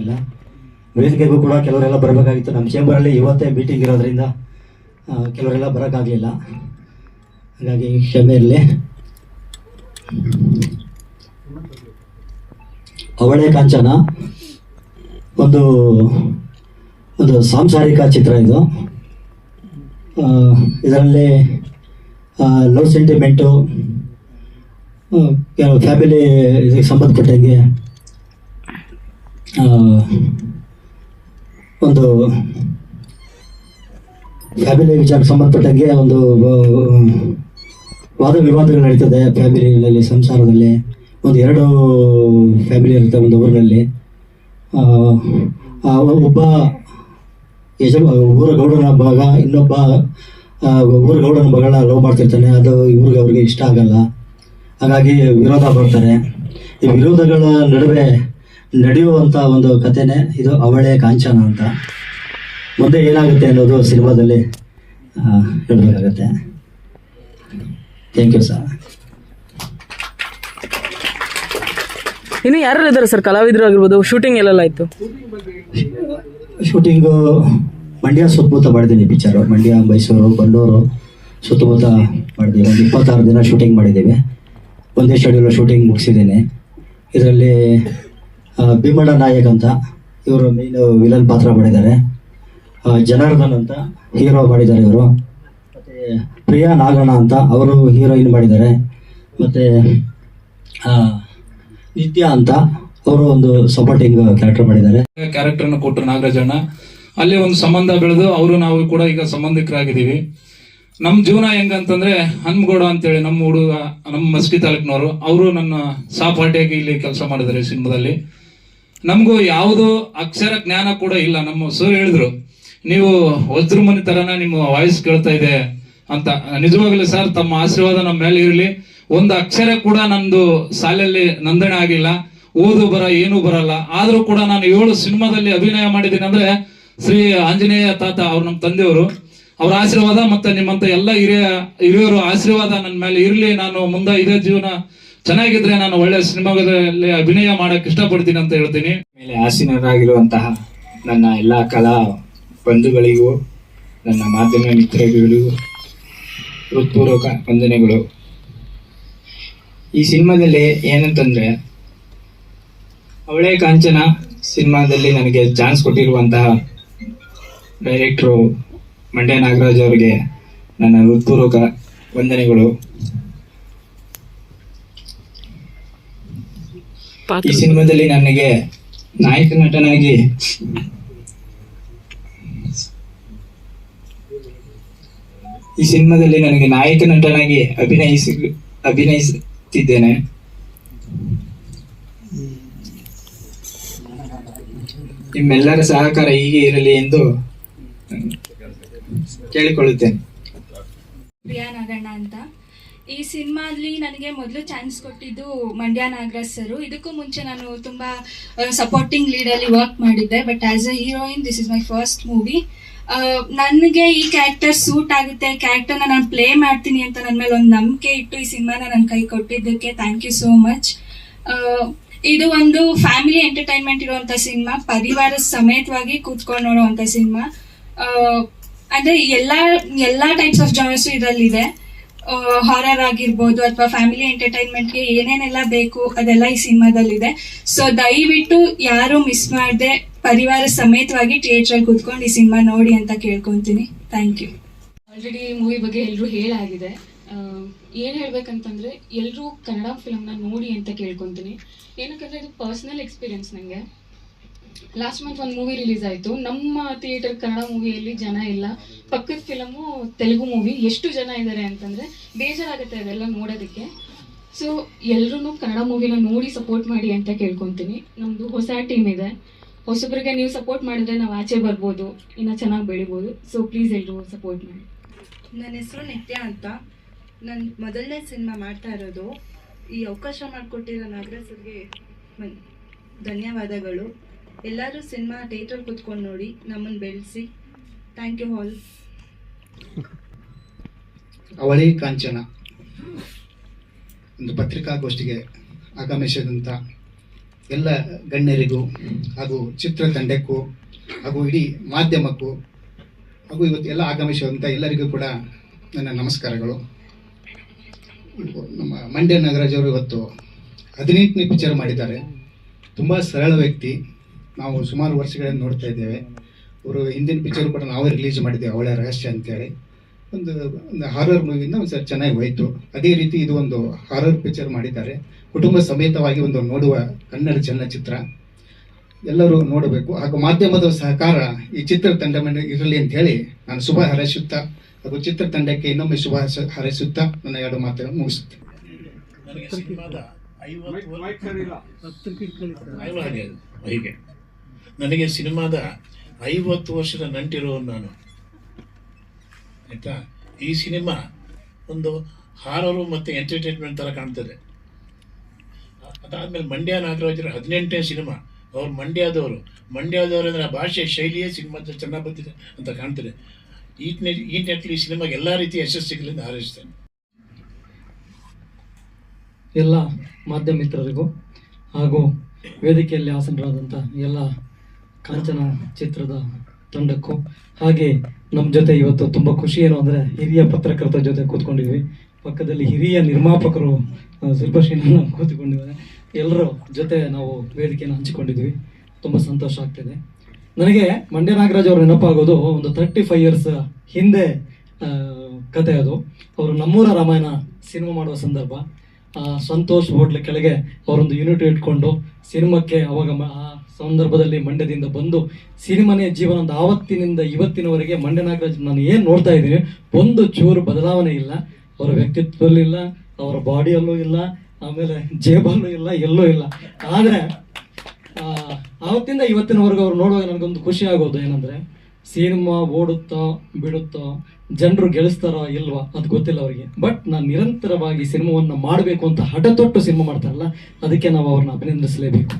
ಇಲ್ಲ. ವೇದಿಕೆಗೂ ಕೂಡ ಕೆಲವರೆಲ್ಲ ಬರಬೇಕಾಗಿತ್ತು. ನಮ್ಮ ಚೇಂಬರಲ್ಲಿ ಇವತ್ತೇ ಮೀಟಿಂಗ್ ಇರೋದ್ರಿಂದ ಕೆಲವರೆಲ್ಲ ಬರೋಕ್ಕಾಗಲಿಲ್ಲ. ಹಾಗಾಗಿ ಕ್ಷಮೆ ಇರಲಿ. ಅವಳೆ ಕಾಂಚನ? ಒಂದು ಒಂದು ಸಾಂಸಾರಿಕ ಚಿತ್ರ ಇದು. ಇದರಲ್ಲಿ ಲವ್ ಸೆಂಟಿಮೆಂಟು ಫ್ಯಾಮಿಲಿ ಇದಕ್ಕೆ ಸಂಬಂಧಪಟ್ಟಂಗೆ ಒಂದು ಫ್ಯಾಮಿಲಿ ವಿಚಾರಕ್ಕೆ ಸಂಬಂಧಪಟ್ಟಂಗೆ ಒಂದು ವಾದ ವಿವಾದಗಳು ನಡೀತದೆ ಫ್ಯಾಮಿಲಿನಲ್ಲಿ ಸಂಸಾರದಲ್ಲಿ. ಒಂದು ಎರಡು ಫ್ಯಾಮಿಲಿ ಇರುತ್ತೆ ಒಂದು ಊರಿನಲ್ಲಿ. ಒಬ್ಬ ಯಜಮ, ಊರ ಗೌಡನ ಭಾಗ ಇನ್ನೊಬ್ಬ ಊರ ಗೌಡನ ಮಗಳ ಲವ್ ಮಾಡ್ತಿರ್ತಾನೆ. ಅದು ಇವ್ರಿಗೆ ಅವ್ರಿಗೆ ಇಷ್ಟ ಆಗಲ್ಲ. ಹಾಗಾಗಿ ವಿರೋಧ ಬರ್ತಾರೆ ಈ ವಿರೋಧಗಳ ನಡುವೆ ನಡೆಯುವಂಥ ಒಂದು ಕಥೆನೇ ಇದು ಅವಳೆ ಕಾಂಚನ ಅಂತ. ಮುಂದೆ ಏನಾಗುತ್ತೆ ಅನ್ನೋದು ಸಿನಿಮಾದಲ್ಲಿ ಹೇಳಬೇಕಾಗತ್ತೆ. ಥ್ಯಾಂಕ್ ಯು ಸರ್ ಇನ್ನು ಯಾರು ಇದ್ದಾರೆ ಸರ್? ಕಲಾವಿದರು ಆಗಿರ್ಬೋದು ಶೂಟಿಂಗ್ ಎಲ್ಲೆಲ್ಲ ಆಯ್ತು? ಶೂಟಿಂಗು ಮಂಡ್ಯ ಸುತ್ತಮುತ್ತ ಮಾಡಿದ್ದೀನಿ ಪಿಕ್ಚರು ಮಂಡ್ಯ ಮೈಸೂರು ಬಂಡೂರು ಸುತ್ತಮುತ್ತ ಮಾಡಿದ್ದೀವಿ ಒಂದು ಇಪ್ಪತ್ತಾರು ದಿನ ಶೂಟಿಂಗ್ ಮಾಡಿದ್ದೀವಿ. ಒಂದೇ ಶೆಡ್ಯೂಲ್ ಶೂಟಿಂಗ್ ಮುಗಿಸಿದ್ದೀನಿ. ಇದರಲ್ಲಿ ಭೀಮಣ್ಣ ನಾಯಕ್ ಅಂತ ಇವರು ಮೇನ್ ವಿಲನ್ ಪಾತ್ರ ಮಾಡಿದ್ದಾರೆ. ಜನಾರ್ದನ್ ಅಂತ ಹೀರೋ ಮಾಡಿದ್ದಾರೆ ಇವರು. ಮತ್ತು ಪ್ರಿಯಾ ನಾಗಣ್ಣ ಅಂತ ಅವರು ಹೀರೋಯಿನ್ ಮಾಡಿದ್ದಾರೆ. ಮತ್ತು ನಿತ್ಯ ಅಂತ ಅವರು ಒಂದು ಸಪೋರ್ಟಿಂಗ್ ಕ್ಯಾರೆಕ್ಟರ್ ಮಾಡಿದ್ದಾರೆ. ಕ್ಯಾರೆಕ್ಟರ್ ಕೊಟ್ಟರು ನಾಗರಾಜಣ್ಣ ಅಲ್ಲಿ ಒಂದು ಸಂಬಂಧ ಬೆಳೆದು ಅವರು ನಾವು ಕೂಡ ಈಗ ಸಂಬಂಧಿಕರಾಗಿದ್ದೀವಿ. ನಮ್ಮ ಜೀವನ ಹೆಂಗಂತಂದ್ರೆ ಹನ್ಮಗೌಡ ಅಂತೇಳಿ ನಮ್ಮ ಹುಡುಗ, ನಮ್ಮ ಮಸ್ಕಿ ತಾಲೂಕಿನವರು, ಅವರು ನನ್ನ ಸಹಪಾಠಿಯಾಗಿ ಇಲ್ಲಿ ಕೆಲಸ ಮಾಡಿದ್ದಾರೆ ಸಿನಿಮಾದಲ್ಲಿ. ನಮಗೂ ಯಾವುದೋ ಅಕ್ಷರ ಜ್ಞಾನ ಕೂಡ ಇಲ್ಲ. ನಮ್ಮ ಸರ್ ಹೇಳಿದ್ರು, ನೀವು ವಜ್ರ ಮನೆ ತರನ ನಿಮ್ಮ ವಾಯ್ಸ್ ಕೇಳ್ತಾ ಇದೆ ಅಂತ. ನಿಜವಾಗ್ಲೂ ಸರ್, ತಮ್ಮ ಆಶೀರ್ವಾದ ನಮ್ಮ ಮೇಲೆ ಇರಲಿ. ಒಂದು ಅಕ್ಷರ ಕೂಡ ನಂದು ಸಾಲಲ್ಲಿ ನೋಂದಣಿ ಆಗಿಲ್ಲ. ಓದು ಬರ, ಏನೂ ಬರಲ್ಲ. ಆದ್ರೂ ಕೂಡ ನಾನು ಏಳು ಸಿನಿಮಾದಲ್ಲಿ ಅಭಿನಯ ಮಾಡಿದ್ದೀನಿ ಅಂದ್ರೆ ಶ್ರೀ ಆಂಜನೇಯ ತಾತ ಅವ್ರು ನಮ್ಮ ತಂದೆಯವರು. ಅವ್ರ ಆಶೀರ್ವಾದ ಮತ್ತೆ ನಿಮ್ಮಂತ ಎಲ್ಲ ಹಿರಿಯ ಹಿರಿಯರು ಆಶೀರ್ವಾದ ನನ್ನ ಮೇಲೆ ಇರಲಿ. ನಾನು ಮುಂದೆ ಇದೇ ಜೀವನ ಚೆನ್ನಾಗಿದ್ರೆ ನಾನು ಒಳ್ಳೆ ಸಿನಿಮಾದಲ್ಲಿ ಅಭಿನಯ ಮಾಡಕ್ ಇಷ್ಟಪಡ್ತೀನಿ ಅಂತ ಹೇಳ್ತೀನಿ. ಮೇಲೆ ಆಸೀನರಾಗಿರುವಂತಹ ನನ್ನ ಎಲ್ಲ ಕಲಾ ಬಂಧುಗಳಿಗೂ, ನನ್ನ ಮಾಧ್ಯಮ ಮಿತ್ರಗಳಿಗೂ ಹೃತ್ಪೂರ್ವಕ ವಂದನೆಗಳು. ಈ ಸಿನಿಮಾದಲ್ಲಿ ಏನಂತಂದ್ರೆ, ಅವಳೇ ಕಾಂಚನ ಸಿನಿಮಾದಲ್ಲಿ ನನಗೆ ಚಾನ್ಸ್ ಕೊಟ್ಟಿರುವಂತಹ ಡೈರೆಕ್ಟ್ರು ಮಂಡ್ಯ ನಾಗರಾಜ್ ಅವರಿಗೆ ನನ್ನ ಹೃತ್ಪೂರ್ವಕ ವಂದನೆಗಳು. ಈ ಸಿನಿಮಾದಲ್ಲಿ ನನಗೆ ನಾಯಕ ನಟನಾಗಿ ಈ ಸಿನಿಮಾದಲ್ಲಿ ನನಗೆ ನಾಯಕ ನಟನಾಗಿ ಅಭಿನಯಿಸ ಅಭಿನಯಿಸುತ್ತಿದ್ದೇನೆ. ನಿಮ್ಮೆಲ್ಲರ ಸಹಕಾರ ಹೀಗೆ ಇರಲಿ ಎಂದು ಕೇಳಿಕೊಳ್ಳುತ್ತೇನೆ. ಪ್ರಿಯಾ ನಾಗಣ್ಣ ಅಂತ. ಈ ಸಿನಿಮಾದಲ್ಲಿ ನನಗೆ ಮೊದಲು ಚಾನ್ಸ್ ಕೊಟ್ಟಿದ್ದು ಮಂಡ್ಯ ನಾಗರಾಜ್ ಸರು. ಇದಕ್ಕೂ ಮುಂಚೆ ನಾನು ತುಂಬ ಸಪೋರ್ಟಿಂಗ್ ಲೀಡಲ್ಲಿ ವರ್ಕ್ ಮಾಡಿದ್ದೆ. But as a heroine this is my first movie ನನಗೆ ಈ ಕ್ಯಾರೆಕ್ಟರ್ ಸೂಟ್ ಆಗುತ್ತೆ. ಕ್ಯಾರೆಕ್ಟರ್ನ ನಾನು ಪ್ಲೇ ಮಾಡ್ತೀನಿ ಅಂತ ನನ್ನ ಮೇಲೆ ಒಂದು ನಂಬಿಕೆ ಇಟ್ಟು ಈ ಸಿನಿಮಾನ ನನ್ನ ಕೈ ಕೊಟ್ಟಿದ್ದಕ್ಕೆ ಥ್ಯಾಂಕ್ ಯು ಸೋ ಮಚ್ ಇದು ಒಂದು ಫ್ಯಾಮಿಲಿ ಎಂಟರ್ಟೈನ್ಮೆಂಟ್ ಇರುವಂತ ಸಿನಿಮಾ. ಪರಿವಾರ ಸಮೇತವಾಗಿ ಕೂತ್ಕೊಂಡು ನೋಡುವಂತ ಸಿನಿಮಾ. ಅಂದ್ರೆ ಎಲ್ಲಾ ಎಲ್ಲಾ ಟೈಪ್ಸ್ ಆಫ್ ಜಾನರ್ಸ್ ಇದರಲ್ಲಿದೆ. ಹಾರರ್ ಆಗಿರ್ಬೋದು ಅಥವಾ ಫ್ಯಾಮಿಲಿ ಎಂಟರ್ಟೈನ್ಮೆಂಟ್ಗೆ ಏನೇನೆಲ್ಲ ಬೇಕು ಅದೆಲ್ಲ ಈ ಸಿನಿಮಾದಲ್ಲಿದೆ. ಸೊ ದಯವಿಟ್ಟು ಯಾರು ಮಿಸ್ ಮಾಡದೆ ಪರಿವಾರ ಸಮೇತವಾಗಿ ಥಿಯೇಟರ್ ಕೂತ್ಕೊಂಡು ಈ ಸಿನಿಮಾ ನೋಡಿ ಅಂತ ಕೇಳ್ಕೊಂತೀನಿ. ಥ್ಯಾಂಕ್ ಯು ಆಲ್ರೆಡಿ ಮೂವಿ ಬಗ್ಗೆ ಎಲ್ಲರೂ ಹೇಳಾಗಿದೆ. ಏನು ಹೇಳ್ಬೇಕಂತಂದ್ರೆ ಎಲ್ಲರೂ ಕನ್ನಡ ಫಿಲಮ್ನ ನೋಡಿ ಅಂತ ಕೇಳ್ಕೊಂತೀನಿ. ಏನಕ್ಕಂದ್ರೆ ಇದು ಪರ್ಸನಲ್ ಎಕ್ಸ್ಪೀರಿಯನ್ಸ್ ನನಗೆ ಲಾಸ್ಟ್ ಮಂತ್ ಒಂದು ಮೂವಿ ರಿಲೀಸ್ ಆಯಿತು. ನಮ್ಮ ಥಿಯೇಟರ್ ಕನ್ನಡ ಮೂವಿಯಲ್ಲಿ ಜನ ಇಲ್ಲ. ಪಕ್ಕದ ಫಿಲಮು ತೆಲುಗು ಮೂವಿ ಎಷ್ಟು ಜನ ಇದ್ದಾರೆ ಅಂತಂದರೆ ಬೇಜಾರಾಗುತ್ತೆ ಅದೆಲ್ಲ ನೋಡೋದಕ್ಕೆ. ಸೊ ಎಲ್ಲರೂ ಕನ್ನಡ ಮೂವಿನ ನೋಡಿ ಸಪೋರ್ಟ್ ಮಾಡಿ ಅಂತ ಕೇಳ್ಕೊತೀನಿ. ನಮ್ಮದು ಹೊಸ ಟೀಮ್ ಇದೆ. ಹೊಸಬ್ರಿಗೆ ನೀವು ಸಪೋರ್ಟ್ ಮಾಡಿದ್ರೆ ನಾವು ಆಚೆ ಬರ್ಬೋದು. ಇನ್ನು ಚೆನ್ನಾಗಿ ಬೆಳಿಬೋದು. ಸೊ ಪ್ಲೀಸ್ ಎಲ್ಲರೂ ಸಪೋರ್ಟ್ ಮಾಡಿ. ನನ್ನ ಹೆಸರು ನಿತ್ಯ ಅಂತ. ನನ್ನ ಮೊದಲನೇ ಸಿನಿಮಾ ಮಾಡ್ತಾ ಇರೋದು. ಈ ಅವಕಾಶ ಮಾಡಿಕೊಟ್ಟಿರೋ ನಾಗರಾಜ್ ಸರ್ಗೆ ಧನ್ಯವಾದಗಳು. ಎಲ್ಲರೂ ಸಿನಿಮಾ ಥಿಯೇಟರ್ ಕೂತ್ಕೊಂಡು ನೋಡಿ ನಮ್ಮನ್ನು ಬೆಳೆಸಿ. ಥ್ಯಾಂಕ್ ಯು ಹಾಲ್ ಅವಳಿ ಕಾಂಚನ. ಒಂದು ಪತ್ರಿಕಾಗೋಷ್ಠಿಗೆ ಆಗಮಿಸಿದಂಥ ಎಲ್ಲ ಗಣ್ಯರಿಗೂ ಹಾಗೂ ಚಿತ್ರತಂಡಕ್ಕೂ ಹಾಗೂ ಇಡೀ ಮಾಧ್ಯಮಕ್ಕೂ ಹಾಗೂ ಇವತ್ತು ಎಲ್ಲ ಆಗಮಿಸಿದಂಥ ಎಲ್ಲರಿಗೂ ಕೂಡ ನನ್ನ ನಮಸ್ಕಾರಗಳು. ನಮ್ಮ ಮಂಡ್ಯ ನಾಗರಾಜ್ ಅವರು ಇವತ್ತು ಹದಿನೆಂಟನೇ ಪಿಕ್ಚರ್ ಮಾಡಿದ್ದಾರೆ. ತುಂಬ ಸರಳ ವ್ಯಕ್ತಿ. ನಾವು ಸುಮಾರು ವರ್ಷಗಳಿಂದ ನೋಡ್ತಾ ಇದ್ದೇವೆ. ಅವರು ಹಿಂದಿನ ಪಿಕ್ಚರ್ ಕೂಡ ನಾವೇ ರಿಲೀಸ್ ಮಾಡಿದ್ದೇವೆ ಅವಳ ರಹಸ್ಯ ಅಂತೇಳಿ. ಒಂದು ಒಂದು ಹಾರರ್ ಮೂವಿಯಿಂದ ಒಂದು ಸರ್ ಚೆನ್ನಾಗಿ ಹೋಯಿತು. ಅದೇ ರೀತಿ ಇದು ಒಂದು ಹಾರರ್ ಪಿಕ್ಚರ್ ಮಾಡಿದ್ದಾರೆ. ಕುಟುಂಬ ಸಮೇತವಾಗಿ ಒಂದು ನೋಡುವ ಕನ್ನಡ ಚಲನಚಿತ್ರ. ಎಲ್ಲರೂ ನೋಡಬೇಕು. ಹಾಗೂ ಮಾಧ್ಯಮದ ಸಹಕಾರ ಈ ಚಿತ್ರತಂಡ ಮೇಲೆ ಇರಲಿ ಅಂತ ಹೇಳಿ ನಾನು ಶುಭ ಹಾರೈಸುತ್ತಾ ಹಾಗೂ ಚಿತ್ರ ತಂಡಕ್ಕೆ ಇನ್ನೊಮ್ಮೆ ಶುಭ ಹಾರೈಸ- ಹಾರೈಸುತ್ತಾ ನನ್ನ ಎರಡು ಮಾತುಗಳನ್ನು ಮುಗಿಸುತ್ತೆ ಹೀಗೆ. ನನಗೆ ಸಿನಿಮಾದ ಐವತ್ತು ವರ್ಷದ ನಂಟಿರೋ ನಾನು. ಆಯಿತಾ? ಈ ಸಿನಿಮಾ ಒಂದು ಹಾರರು ಮತ್ತು ಎಂಟರ್ಟೈನ್ಮೆಂಟ್ ಥರ ಕಾಣ್ತದೆ. ಅದಾದಮೇಲೆ ಮಂಡ್ಯ ನಾಗರಾಜರ ಹದಿನೆಂಟನೇ ಸಿನಿಮಾ. ಅವ್ರು ಮಂಡ್ಯದವರು. ಮಂಡ್ಯದವರು ಅಂದರೆ ಆ ಭಾಷೆ ಶೈಲಿಯೇ ಸಿನಿಮಾ ಚೆನ್ನಾಗಿ ಬರ್ತಿದೆ ಅಂತ ಕಾಣ್ತದೆ. ಈ ನಿಟ್- ಈ ಸಿನಿಮಾಗೆ ಎಲ್ಲ ರೀತಿಯ ಯಶಸ್ಸುಗಳಿಂದ ಹಾರೈಸ್ತೇನೆ ಎಲ್ಲ ಮಾಧ್ಯಮ ಮಿತ್ರರಿಗೂ ಹಾಗೂ ವೇದಿಕೆಯಲ್ಲಿ ಆಸನರಾದಂಥ ಎಲ್ಲ ಕಾಂಚನ ಚಿತ್ರದ ತಂಡಕ್ಕೂ. ಹಾಗೆ ನಮ್ಮ ಜೊತೆ ಇವತ್ತು ತುಂಬ ಖುಷಿ ಏನು ಅಂದರೆ ಹಿರಿಯ ಪತ್ರಕರ್ತರ ಜೊತೆ ಕೂತ್ಕೊಂಡಿದ್ವಿ. ಪಕ್ಕದಲ್ಲಿ ಹಿರಿಯ ನಿರ್ಮಾಪಕರು ಶಿಲ್ಪಶ್ರೀನ ಕೂತ್ಕೊಂಡಿದ್ದಾರೆ. ಎಲ್ಲರ ಜೊತೆ ನಾವು ವೇದಿಕೆಯನ್ನು ಹಂಚಿಕೊಂಡಿದ್ವಿ. ತುಂಬ ಸಂತೋಷ ಆಗ್ತಿದೆ. ನನಗೆ ಮಂಡ್ಯ ನಾಗರಾಜ್ ಅವರು ನೆನಪಾಗೋದು ಒಂದು ತರ್ಟಿ ಫೈವ್ ಇಯರ್ಸ್ ಹಿಂದೆ ಕತೆ ಅದು. ಅವರು ನಮ್ಮೂರ ರಾಮಾಯಣ ಸಿನಿಮಾ ಮಾಡುವ ಸಂದರ್ಭ. ಸಂತೋಷ್ ಹೋಟ್ಲ್ ಕೆಳಗೆ ಅವರೊಂದು ಯೂನಿಟ್ ಇಟ್ಕೊಂಡು ಸಿನಿಮಾಕ್ಕೆ ಅವಾಗ ಸಂದರ್ಭದಲ್ಲಿ ಮಂಡ್ಯದಿಂದ ಬಂದು ಸಿನಿಮಾನೇ ಜೀವನದ ಆವತ್ತಿನಿಂದ ಇವತ್ತಿನವರೆಗೆ ಮಂಡ್ಯ ನಾಗರಾಜ್ ನಾನು ಏನು ನೋಡ್ತಾ ಇದ್ದೀನಿ, ಒಂದು ಚೂರು ಬದಲಾವಣೆ ಇಲ್ಲ. ಅವರ ವ್ಯಕ್ತಿತ್ವದಲ್ಲೂ ಇಲ್ಲ, ಅವರ ಬಾಡಿಯಲ್ಲೂ ಇಲ್ಲ, ಆಮೇಲೆ ಜೇಬಲ್ಲೂ ಇಲ್ಲ, ಎಲ್ಲೂ ಇಲ್ಲ. ಆದರೆ ಆವತ್ತಿಂದ ಇವತ್ತಿನವರೆಗೂ ಅವ್ರು ನೋಡುವಾಗ ನನಗೊಂದು ಖುಷಿ ಆಗೋದು ಏನಂದ್ರೆ, ಸಿನಿಮಾ ಓಡುತ್ತೋ, ಬಿಡುತ್ತೋ, ಜನರು ಗೆಲ್ಲಿಸ್ತಾರೋ ಇಲ್ವಾ, ಅದು ಗೊತ್ತಿಲ್ಲ ಅವರಿಗೆ. ಬಟ್ ನಾನು ನಿರಂತರವಾಗಿ ಸಿನಿಮಾವನ್ನು ಮಾಡಬೇಕು ಅಂತ ಹಠ ತೊಟ್ಟು ಸಿನಿಮಾ ಮಾಡ್ತಾರಲ್ಲ, ಅದಕ್ಕೆ ನಾವು ಅವ್ರನ್ನ ಅಭಿನಂದಿಸಲೇಬೇಕು.